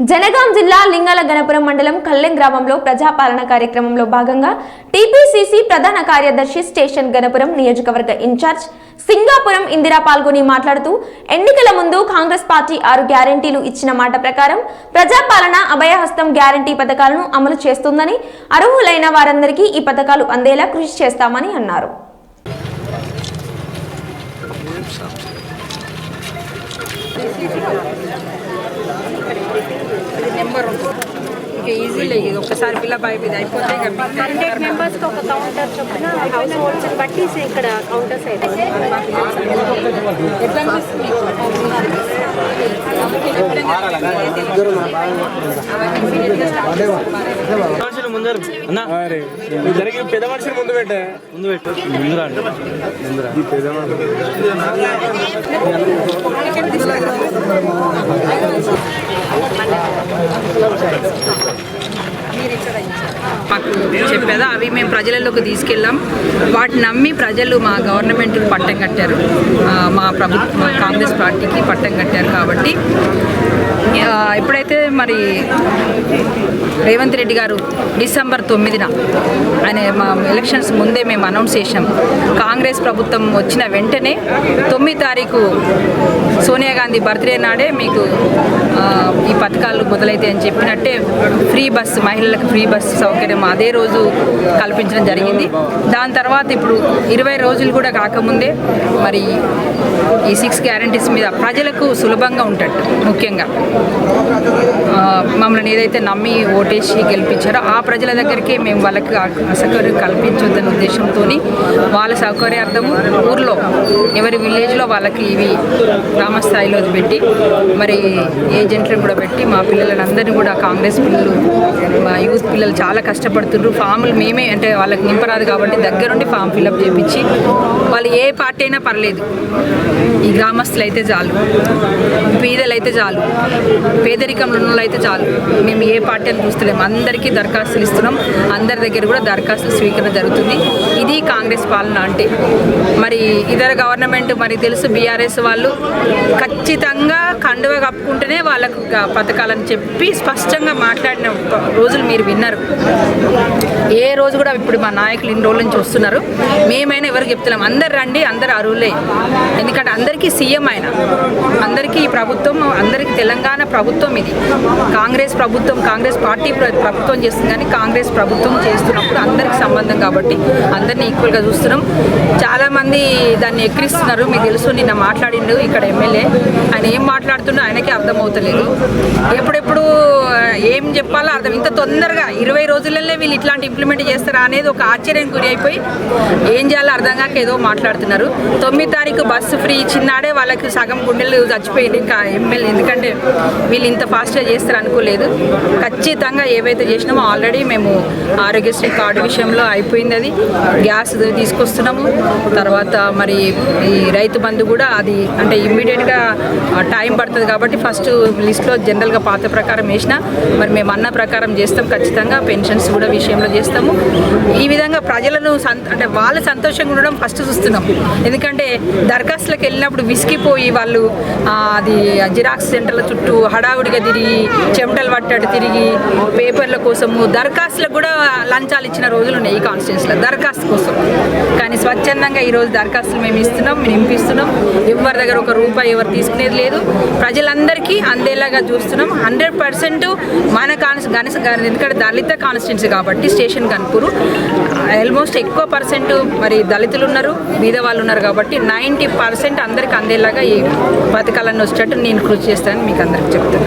జనగాం జిల్లా లింగాల గణపురం మండలం కల్లెం గ్రామంలో ప్రజాపాలన కార్యక్రమంలో భాగంగా టీపీసీసీ ప్రధాన కార్యదర్శి స్టేషన్ గణపురం నియోజకవర్గ ఇన్ఛార్జ్ సింగాపురం ఇందిరా పాల్గొని మాట్లాడుతూ ఎన్నికల ముందు కాంగ్రెస్ పార్టీ ఆరు గ్యారంటీలు ఇచ్చిన మాట ప్రకారం ప్రజాపాలన అభయహస్తం గ్యారంటీ పథకాలను అమలు చేస్తుందని అర్హులైన వారందరికీ ఈ పథకాలు అందేలా కృషి చేస్తామని అన్నారు. ఇక ఈజీలే ఇది ఒక్కసారి ఫిల్అప్ అయిపోయింది అయిపోతే ఇక మిగతా హండ్రెడ్ మెంబర్స్కి ఒక కౌంటర్ చొప్పున హౌస్ హోల్డ్స్ బట్టి ఇక్కడ కౌంటర్స్ అయితే ఎట్లా మనుషులు ముందరు పెద్ద మనుషులు ముందు పెట్టే ముందు పెట్టు ముందు రండి ముందురా మాకు చెప్పేదా అవి మేము ప్రజలలోకి తీసుకెళ్ళాం. వాటిని నమ్మి ప్రజలు మా గవర్నమెంట్కి పట్టం కట్టారు. మా ప్రభుత్వ కాంగ్రెస్ పార్టీకి పట్టం కట్టారు కాబట్టి ఎప్పుడైతే మరి రేవంత్ రెడ్డి గారు డిసెంబర్ తొమ్మిదిన ఆయన మా ఎలక్షన్స్ ముందే మేము అనౌన్స్ చేసాం కాంగ్రెస్ ప్రభుత్వం వచ్చిన వెంటనే తొమ్మిది తారీఖు సోనియా గాంధీ బర్త్డే నాడే మీకు ఈ పథకాలు మొదలైతే అని చెప్పినట్టే ఫ్రీ బస్సు మహిళలకు ఫ్రీ బస్సు సౌకర్యం అదే రోజు కల్పించడం జరిగింది. దాని తర్వాత ఇప్పుడు ఇరవై రోజులు కూడా కాకముందే మరి ఈ సిక్స్ గ్యారంటీస్ మీద ప్రజలకు సులభంగా ఉంటట్టు ముఖ్యంగా. మమ్మల్ని ఏదైతే నమ్మి ఓటేసి గెలిపించారో ఆ ప్రజల దగ్గరికి మేము వాళ్ళకి అసౌకర్యం సౌకర్యం కల్పించొద్దన్న ఉద్దేశంతో వాళ్ళ సౌకర్యార్థము ఊర్లో ఎవరి విలేజ్లో వాళ్ళకి ఇవి గ్రామస్థాయిలో పెట్టి మరి ఏజెంట్లను కూడా పెట్టి మా పిల్లలందరినీ కూడా కాంగ్రెస్ పిల్లలు మా యూత్ పిల్లలు చాలా కష్టపడుతున్నారు ఫామ్లు మేమే అంటే వాళ్ళకి నింపరాదు కాబట్టి దగ్గరుండి ఫామ్ ఫిల్అప్ చేయించి వాళ్ళు ఏ పార్టీ అయినా పర్లేదు. ఈ గ్రామస్తులు అయితే చాలు. పేదలు అయితే చాలు. పేదరికంలో ఉన్న అయితే చాలు. మేము ఏ పార్టీ అని చూస్తలేము. అందరికీ దరఖాస్తులు ఇస్తున్నాం. అందరి దగ్గర కూడా దరఖాస్తులు స్వీకరణ జరుగుతుంది. ఇది కాంగ్రెస్ పాలన అంటే. మరి ఇతర గవర్నమెంట్ మరి తెలుసు బీఆర్ఎస్ వాళ్ళు ఖచ్చితంగా కండువ కప్పుకుంటేనే వాళ్ళకు పథకాలని చెప్పి స్పష్టంగా మాట్లాడిన రోజులు మీరు విన్నారు. ఏ రోజు కూడా ఇప్పుడు మా నాయకులు ఇన్ని రోజుల నుంచి వస్తున్నారు. మేమైనా ఎవరికి చెప్తున్నాం అందరు రండి అందరు అరువులే. ఎందుకంటే అందరికీ సీఎం ఆయన. అందరికీ ఈ ప్రభుత్వం అందరికీ తెలంగాణ ప్రభుత్వం ఇది. కాంగ్రెస్ ప్రభుత్వం కాంగ్రెస్ పార్టీ ప్రభుత్వం చేస్తుంది కానీ కాంగ్రెస్ ప్రభుత్వం చేస్తున్నప్పుడు అందరికి సంబంధం కాబట్టి అందరినీ ఈక్వల్గా చూస్తున్నాం. చాలామంది దాన్ని ఎక్కిరిస్తున్నారు. మీకు తెలుసు నిన్న మాట్లాడిండు ఇక్కడ ఎమ్మెల్యే. ఆయన ఏం మాట్లాడుతున్నా ఆయనకే అర్థమవుతలేదు. ఎప్పుడెప్పుడు ఏం చెప్పాలో అర్థం ఇంత తొందరగా ఇరవై రోజులనే వీళ్ళు ఇట్లాంటి ఇంప్లిమెంట్ చేస్తారా అనేది ఒక ఆశ్చర్యం గురి అయిపోయి ఏం చేయాలో అర్థం కాక ఏదో మాట్లాడుతున్నారు. తొమ్మిది తారీఖు బస్సు ఫ్రీ ఇచ్చినాడే వాళ్ళకి సగం గుండెలు చచ్చిపోయింది. ఇంకా ఎమ్మెల్యే ఎందుకంటే వీళ్ళు ఇంత ఫాస్ట్గా చేస్తారు అనుకోలేదు. ఖచ్చితంగా ఏవైతే చేసినామో ఆల్రెడీ మేము ఆరోగ్యశ్రీ కార్డు విషయంలో అయిపోయింది అది. గ్యాస్ తీసుకొస్తున్నాము. తర్వాత మరి ఈ రైతు బంధు కూడా అది అంటే ఇమ్మీడియట్గా టైం పడుతుంది కాబట్టి ఫస్ట్ లిస్ట్లో జనరల్గా పాత ప్రకారం వేసిన మరి మేము అన్న ప్రకారం చేస్తాం. ఖచ్చితంగా పెన్షన్స్ కూడా విషయంలో చేస్తాము. ఈ విధంగా ప్రజలను అంటే వాళ్ళ సంతోషంగా ఉండడం ఫస్ట్ చూస్తున్నాం. ఎందుకంటే దరఖాస్తులకు వెళ్ళినప్పుడు విసిగిపోయి వాళ్ళు అది జిరాక్స్ సెంటర్ల చుట్టూ హడావుడిగా తిరిగి చెమటలు పట్టాడు తిరిగి పేపర్ల కోసము దరఖాస్తులకు కూడా లంచాలు ఇచ్చిన రోజులు ఉన్నాయి ఈ కాన్స్టిట్యూన్స్లో. దరఖాస్తు కోసం. కానీ స్వచ్ఛందంగా ఈరోజు దరఖాస్తులు మేము ఇస్తున్నాం మేము నింపిస్తున్నాం. ఎవరి దగ్గర ఒక రూపాయి ఎవరు తీసుకునేది లేదు. ప్రజలందరికీ అందేలాగా చూస్తున్నాం. హండ్రెడ్ పర్సెంట్ మన కాన్స్ గణస ఎందుకంటే దళిత కాన్స్టిట్యున్సీ కాబట్టి స్టేషన్ కన్పూరు ఆల్మోస్ట్ ఎక్కువ పర్సెంట్ మరి దళితులు ఉన్నారు బీద వాళ్ళు ఉన్నారు కాబట్టి నైంటీ పర్సెంట్ అందరికి అందేలాగా ఈ పథకాలన్నీ వచ్చేటట్టు నేను కృషి చేస్తానని మీకు అందరికి చెప్తాను